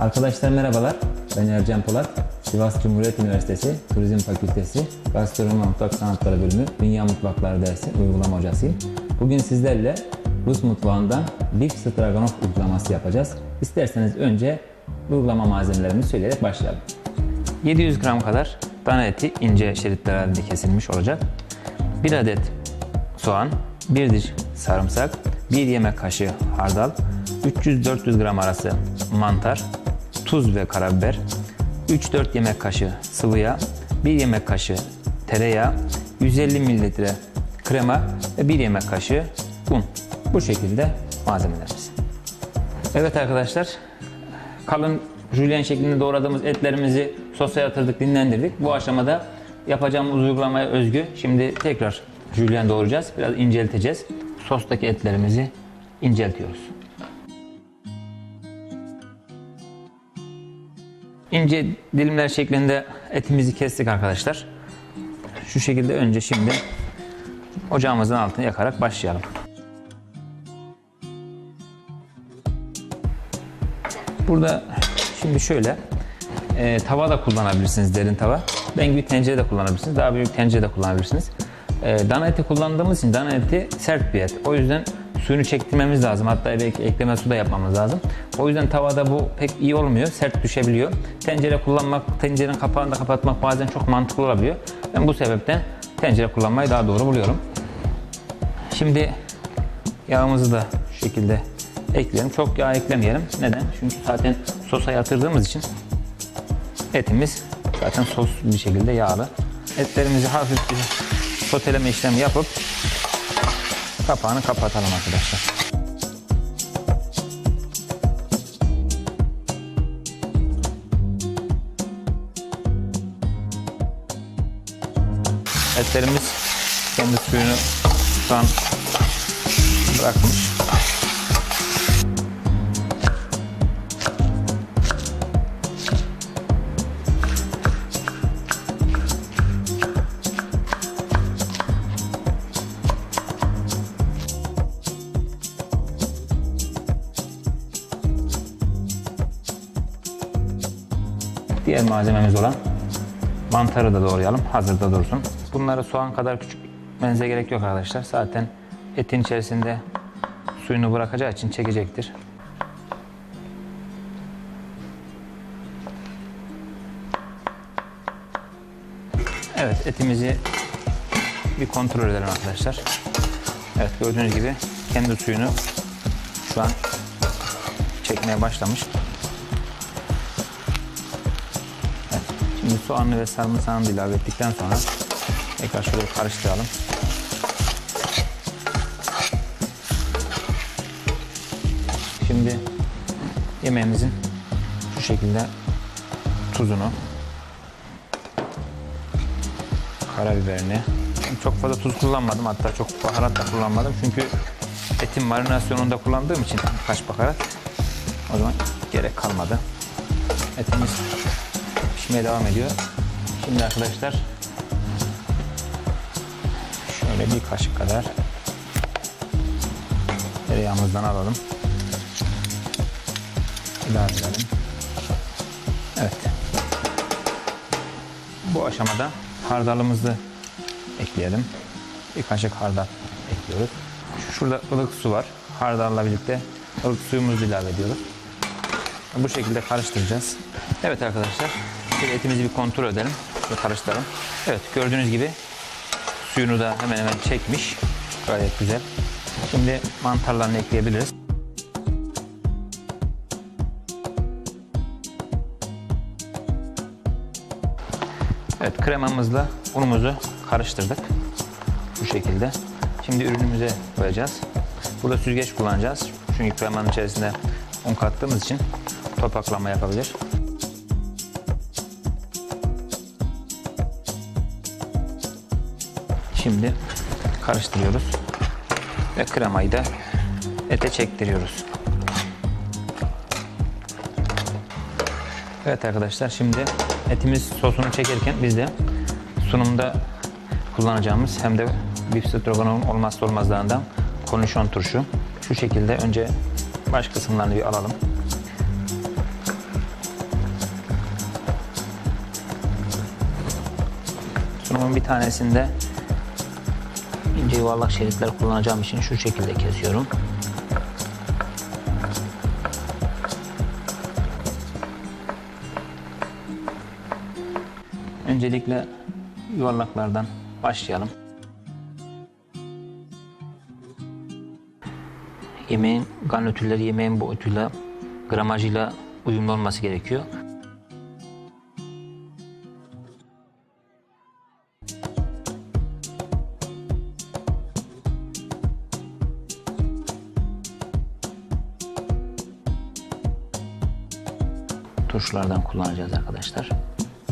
Arkadaşlar merhabalar. Ben Ercan Polat. Sivas Cumhuriyet Üniversitesi Turizm Fakültesi Gastronomi Mutfak Sanatları Bölümü Dünya Mutfakları dersi uygulama hocasıyım. Bugün sizlerle Rus mutfağından beef stroganoff uygulaması yapacağız. İsterseniz önce uygulama malzemelerini söyleyerek başlayalım. 700 gram kadar dana eti ince şeritler halinde kesilmiş olacak. 1 adet soğan, 1 diş sarımsak, 1 yemek kaşığı hardal, 300-400 gram arası mantar, tuz ve karabiber, 3-4 yemek kaşığı sıvı yağ, 1 yemek kaşığı tereyağı, 150 mililitre krema ve 1 yemek kaşığı un. Bu şekilde malzemelerimiz. Evet arkadaşlar, kalın jülyen şeklinde doğradığımız etlerimizi sosa yatırdık, dinlendirdik. Bu aşamada yapacağımız uygulamaya özgü. Şimdi tekrar jülyen doğrayacağız. Biraz incelteceğiz. Sostaki etlerimizi inceltiyoruz. İnce dilimler şeklinde etimizi kestik arkadaşlar. Şu şekilde önce şimdi ocağımızın altını yakarak başlayalım. Burada şimdi şöyle e, tava da kullanabilirsiniz derin tava. Ben gibi tencere de kullanabilirsiniz. Daha büyük tencere de kullanabilirsiniz. E, dana eti kullandığımız için dana eti sert bir et. O yüzden suyunu çektirmemiz lazım. Hatta belki ekleme su da yapmamız lazım. O yüzden tavada bu pek iyi olmuyor. Sert düşebiliyor. Tencere kullanmak, tencerenin kapağını da kapatmak bazen çok mantıklı olabiliyor. Ben bu sebepten tencere kullanmayı daha doğru buluyorum. Şimdi yağımızı da şu şekilde ekleyelim. Çok yağ eklemeyelim. Neden? Çünkü zaten sosa yatırdığımız için etimiz zaten sos bir şekilde yağlı. Etlerimizi hafif bir soteleme işlemi yapıp kapağını kapatalım arkadaşlar. Etlerimiz kendi suyunu şu an bırakmış. Diğer malzememiz olan mantarı da doğrayalım. Hazırda dursun. Bunları soğan kadar küçük menze gerek yok arkadaşlar. Zaten etin içerisinde suyunu bırakacağı için çekecektir. Evet etimizi bir kontrol edelim arkadaşlar. Evet gördüğünüz gibi kendi suyunu şu an çekmeye başlamış. Şimdi soğanlı ve sarımsağını da ilave ettikten sonra tekrar şöyle karıştıralım. Şimdi yemeğimizin şu şekilde tuzunu, karabiberini, çok fazla tuz kullanmadım hatta çok baharat da kullanmadım çünkü etin marinasyonunda kullandığım için kaç baharat o zaman gerek kalmadı. Etimiz pişmeye devam ediyor. Şimdi arkadaşlar şöyle bir kaşık kadar tereyağımızdan alalım. İlave edelim. Evet. Bu aşamada hardalımızı ekleyelim. Bir kaşık hardal ekliyoruz. Şurada ılık su var. Hardalla birlikte ılık suyumuzu ilave ediyoruz. Bu şekilde karıştıracağız. Evet arkadaşlar. Şimdi etimizi bir kontrol edelim ve karıştıralım. Evet gördüğünüz gibi suyunu da hemen hemen çekmiş. Gayet güzel. Şimdi mantarlarını ekleyebiliriz. Evet kremamızla unumuzu karıştırdık. Bu şekilde. Şimdi ürünümüze koyacağız. Burada süzgeç kullanacağız. Çünkü kremanın içerisinde un kattığımız için topaklama yapabilir. Şimdi karıştırıyoruz ve kremayı da ete çektiriyoruz. Evet arkadaşlar şimdi etimiz sosunu çekerken biz de sunumda kullanacağımız hem de bif stroganoff'un olmazsa olmazlarından konuşon turşu. Şu şekilde önce baş kısımlarını bir alalım. Sunumun bir tanesinde ince yuvarlak şeritler kullanacağım için şu şekilde kesiyorum. Öncelikle yuvarlaklardan başlayalım. Yemeğin garnitürleri yemeğin boyutuyla, gramajıyla uyumlu olması gerekiyor. Turşulardan kullanacağız arkadaşlar.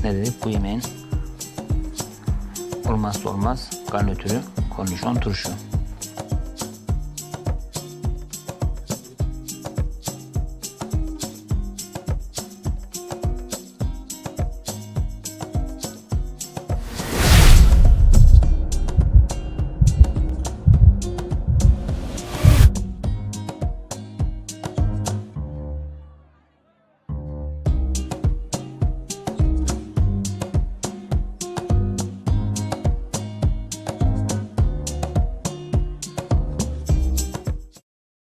Ne dedik? Bu yemeğin olmazsa olmaz garnitürü kornişon turşu.